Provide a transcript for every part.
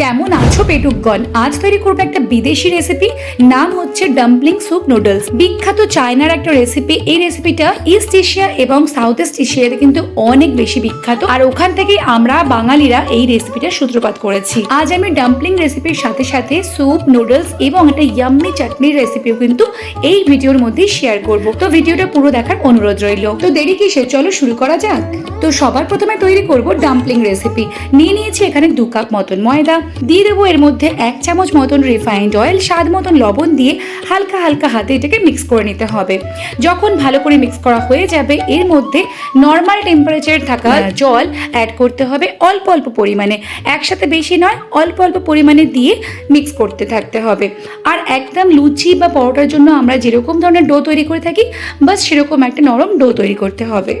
কেমন আছো পেটুকগণ? আজ তৈরি করব একটা বিদেশি রেসিপি নাম হচ্ছে ডাম্পলিং স্যুপ নুডলস বিখ্যাত চায়নার একটা রেসিপি এই রেসিপিটা ইস্ট এশিয়া এবং সাউথ ইস্ট এশিয়াতে কিন্তু অনেক বেশি বিখ্যাত। আর ওখান থেকেই আমরা বাঙালিরা এই রেসিপিটা সূত্রপাত করেছি। আজ আমি ডাম্পলিং রেসিপির সাথে সাথে স্যুপ নুডলস এবং একটা ইয়াম্মি চাটনির রেসিপিও কিন্তু এই ভিডিওর মধ্যেই শেয়ার করব। তো ভিডিওটা পুরো দেখার অনুরোধ রইল। তো দেরি কিসে? চলো শুরু করা যাক। তো সবার প্রথমে তৈরি করব ডাম্পলিং রেসিপি নিয়ে নিয়েছি এখানে দু কাপ মতন ময়দা দিয়ে দেবো এর মধ্যে এক চামচ মতন রিফাইন্ড অয়েল স্বাদ মতন লবণ দিয়ে হালকা হালকা হাতে এটাকে মিক্স করে নিতে হবে। যখন ভালো করে মিক্স করা হয়ে যাবে এর মধ্যে নর্মাল টেম্পারেচার থাকা জল অ্যাড করতে হবে অল্প অল্প পরিমাণে। একসাথে বেশি নয় অল্প অল্প পরিমাণে দিয়ে মিক্স করতে থাকতে হবে। আর একদম লুচি বা পরোটার জন্য আমরা যেরকম ধরনের ডো তৈরি করে থাকি বাস সেরকম একটা নরম ডো তৈরি করতে হবে।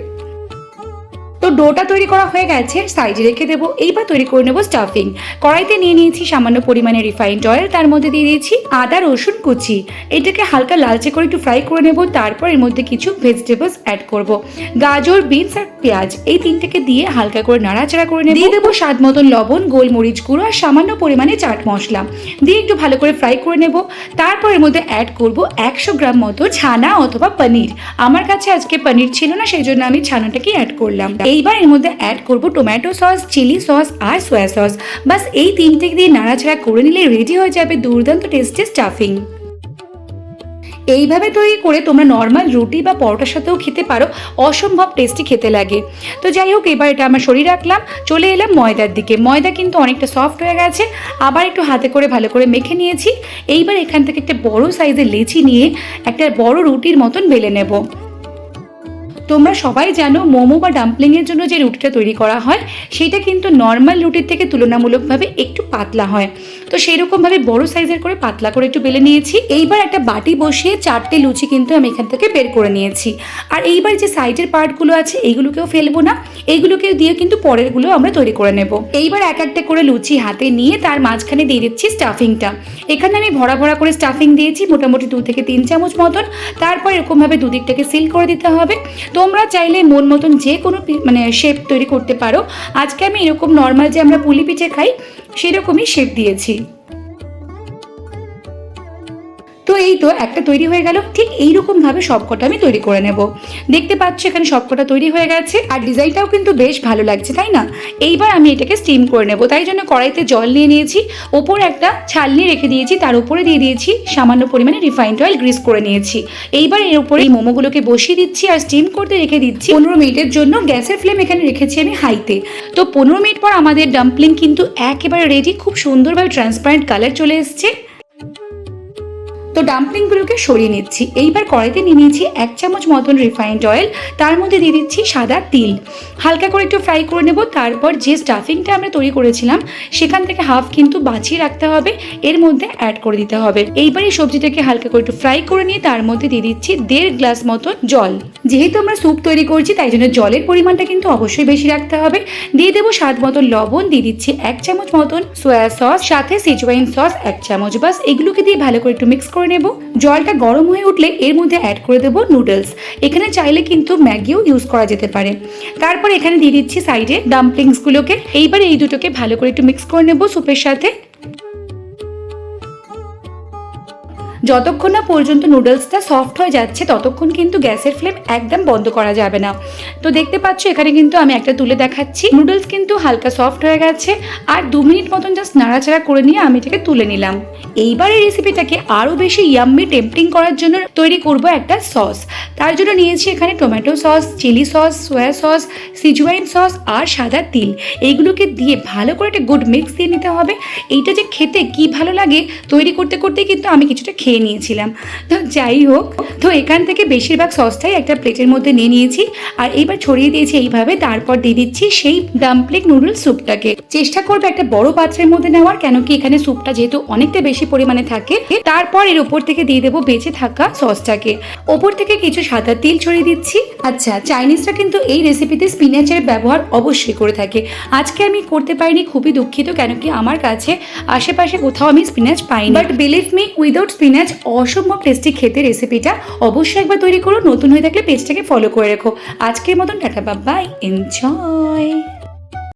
তো ডোটা তৈরি করা হয়ে গেছে সাইডে রেখে দেবো। এইবার তৈরি করে নেব স্টাফিং কড়াইতে নিয়ে নিয়েছি সামান্য পরিমাণে রিফাইন্ড অয়েল তার মধ্যে দিয়ে দিয়েছি আদা, রসুন কুচি। এটাকে হালকা লালচে করে একটু ফ্রাই করে নেব, তারপর এর মধ্যে কিছু ভেজিটেবলস অ্যাড করব। গাজর বিনস আর পেঁয়াজ, এই তিনটাকে দিয়ে হালকা করে নাড়াচাড়া করে নেব। দিয়ে দেবো স্বাদ মতন লবণ, গোলমরিচ গুঁড়ো আর সামান্য পরিমাণে চাট মশলা। দিয়ে একটু ভালো করে ফ্রাই করে নেব। তারপর এর মধ্যে অ্যাড করব একশো গ্রাম মতো ছানা অথবা পনির। আমার কাছে আজকে পনির ছিল না, সেই জন্য আমি ছানাটাকে অ্যাড করলাম। এইবার এর মধ্যে অ্যাড করব টমেটো সস চিলি সস আর সয়া সস বাস এই তিনটে দিয়ে নাড়াচাড়া করে নিলে রেডি হয়ে যাবে দুর্দান্ত টেস্টি স্টাফিং এইভাবে তৈরি করে তোমরা নর্মাল রুটি বা পরোটার সাথেও খেতে পারো, অসম্ভব টেস্টি খেতে লাগে। তো যাই হোক, এবার এটা আমার শরীর রাখলাম। চলে এলাম ময়দার দিকে। ময়দা কিন্তু অনেকটা সফট হয়ে গেছে। আবার একটু হাতে করে ভালো করে মেখে নিয়েছি। এইবার এখান থেকে একটা বড় সাইজের লেচি নিয়ে একটা বড় রুটির মতন বেলে নেব। তোমরা সবাই জানো মোমো বা ডাম্পলিংয়ের জন্য যে রুটিটা তৈরি করা হয়, সেটা কিন্তু নর্মাল রুটির থেকে তুলনামূলকভাবে একটু পাতলা হয়। তো সেই রকমভাবে বড় সাইজের করে পাতলা করে একটু বেলে নিয়েছি। এইবার একটা বাটি বসিয়ে চারটে লুচি কিন্তু আমি এখান থেকে বের করে নিয়েছি। আর এইবার যে সাইডের পার্টগুলো আছে, এইগুলোকেও ফেলব না। এইগুলোকে দিয়ে কিন্তু পরেরগুলো আমরা তৈরি করে নেব। এইবার এক একটা করে লুচি হাতে নিয়ে তার মাঝখানে দিয়ে দিচ্ছি স্টাফিংটা। এখানে আমি ভরা ভরা করে স্টাফিং দিয়েছি, মোটামুটি দু থেকে তিন চামচ মতন। তারপর এরকমভাবে দুদিকটাকে সিল করে দিতে হবে। তোমরা চাইলে মন মতন যে কোনো মানে শেপ তৈরি করতে পারো। আজকে আমি এরকম নর্মাল যে আমরা পুলি পিঠে খাই, সেরকমই শেপ দিয়েছি। এই তো একটা তৈরি হয়ে গেল। ঠিক এইরকম ভাবে সবকটা আমি তৈরি করে নেব। দেখতে পাচ্ছ এখানে সবকটা তৈরি হয়ে গেছে। আর ডিজাইনটাও কিন্তু বেশ ভালো লাগছে, তাই না? এইবার আমি এটাকে স্টিম করে নেব। তাই জন্য কড়াইতে জল নিয়ে নিয়েছি। ওপর একটা ছালনি রেখে দিয়েছি। তার উপরে দিয়ে দিয়েছি সামান্য পরিমাণে রিফাইন্ড অয়েল গ্রিস করে নিয়েছি। এইবার এর উপরে এই মোমোগুলোকে বসিয়ে দিচ্ছি আর স্টিম করতে রেখে দিচ্ছি পনেরো মিনিটের জন্য। গ্যাসের ফ্লেম এখানে রেখেছি আমি হাইতে। তো পনেরো মিনিট পর আমাদের ডাম্পলিং কিন্তু একেবারে রেডি খুব সুন্দরভাবে ট্রান্সপারেন্ট কালার চলে এসছে। তো ডাম্পলিংগুলোকে সরিয়ে নিচ্ছি। এইবার কড়াইতে নিয়ে নিয়েছি এক চামচ মতন রিফাইন্ড অয়েল তার মধ্যে দিয়ে দিচ্ছি সাদা তিল। হালকা করে একটু ফ্রাই করে নেব, তারপর যে স্টাফিংটা আমরা তৈরি করেছিলাম, সেখান থেকে হাফ কিন্তু বাঁচিয়ে রাখতে হবে, এর মধ্যে অ্যাড করে দিতে হবে। এইবার এই সবজিটাকে হালকা করে একটু ফ্রাই করে নিয়ে, তার মধ্যে দিয়ে দিচ্ছি দেড় গ্লাস মতো জল। যেহেতু আমরা স্যুপ তৈরি করছি, তাই জন্য জলের পরিমাণটা কিন্তু অবশ্যই বেশি রাখতে হবে। দিয়ে দেবো স্বাদ মতন লবণ, দিয়ে দিচ্ছি এক চামচ মতন সয়া সস সাথে সিজওয়াইন সস এক চামচ বাস, এগুলোকে দিয়ে ভালো করে একটু মিক্স করে নেব। জলটা গরম হয়ে উঠলে এর মধ্যে অ্যাড করে দেবো নুডলস এখানে চাইলে কিন্তু ম্যাগিও ইউজ করা যেতে পারে। তারপর এখানে দিয়ে দিচ্ছি সাইডে ডাম্পলিংসগুলোকে এইবার এই দুটোকে ভালো করে একটু মিক্স করে নেব স্যুপের সাথে। যতক্ষণ না পর্যন্ত নুডলসটা সফট হয়ে যাচ্ছে, ততক্ষণ কিন্তু গ্যাসের ফ্লেম একদম বন্ধ করা যাবে না। তো দেখতে পাচ্ছ, এখানে কিন্তু আমি একটা তুলে দেখাচ্ছি। নুডলস কিন্তু হালকা সফট হয়ে গেছে আর দু মিনিট মতন জাস্ট নাড়াচাড়া করে নিয়ে আমি এটাকে তুলে নিলাম। এইবার এই রেসিপিটাকে আরও বেশি ইয়াম্মি টেম্পটিং করার জন্য তৈরি করব একটা সস তার জন্য নিয়েছি এখানে tomato sauce chilli sauce soya sauce Schezwan sauce আর সাদা তিল। এইগুলোকে দিয়ে ভালো করে একটা গুড মিক্স দিয়ে নিতে হবে। এইটা যে খেতে কি ভালো লাগে, তৈরি করতে করতে কিন্তু আমি কিছুটা খেয়ে নিয়েছিলাম। তো যাই হোক, তো এখান থেকে বেশিরভাগ সসটাই একটা প্লেটের মধ্যে নিয়ে নিয়েছি। আর এইবার ছড়িয়ে দিয়েছি এইভাবে, তারপর দিয়ে দিচ্ছি সেই ডাম্পলিং নুডল স্যুপটাকে চেষ্টা করবে একটা বড় পাত্রের মধ্যে নেওয়ার কেন কি এখানে স্যুপটা যেহেতু অনেকটা বেশি পরিমাণে থাকে। তারপর এর উপর থেকে দিয়ে দেবো বেঁচে থাকা সসটাকে। ওপর থেকে কিছু সাদা তিল ছড়িয়ে দিচ্ছি। আচ্ছা চাইনিজরা কিন্তু এই রেসিপিতে স্পিনাচের ব্যবহার অবশ্যই করে থাকে। আজকে আমি করতে পারিনি, খুবই দুঃখিত কেন কি আমার কাছে আশেপাশে কোথাও আমি স্পিনাচ পাইনি। But believe me without spinach অসম্ভব টেস্টি খেতে রেসিপিটা অবশ্যই একবার তৈরি করো। নতুন হয়ে থাকলে পেজটাকে ফলো করে রেখো। আজকের মতন টাটা বাই এনজয়